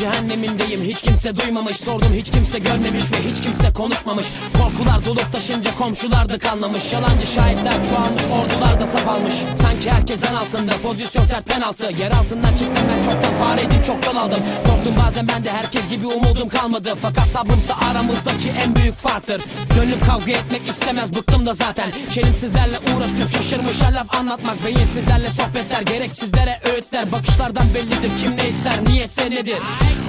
cehennemindeyim. Hiç kimse duymamış Sordum hiç kimse görmemiş ve hiç kimse konuşmamış. Korkular dolup taşınca komşular da kanlamış Yalancı şahitler çoğalmış ordular saf almış. Sanki herkes en altında pozisyon sert penaltı. Yer altından çıktım ben çoktan fareydim çok yol aldım. Korktum bazen ben de herkes gibi umudum kalmadı. Fakat sabrımsa aramızdaki en büyük farktır. Gönlüm kavga etmek istemez bıktım da zaten. Şerimsizlerle uğraşıp şaşırmışlar laf anlatmak Beyinsizlerle sohbetler gereksizlere öğütler. Bakışlardan bellidir kim ne ister niyetse nedir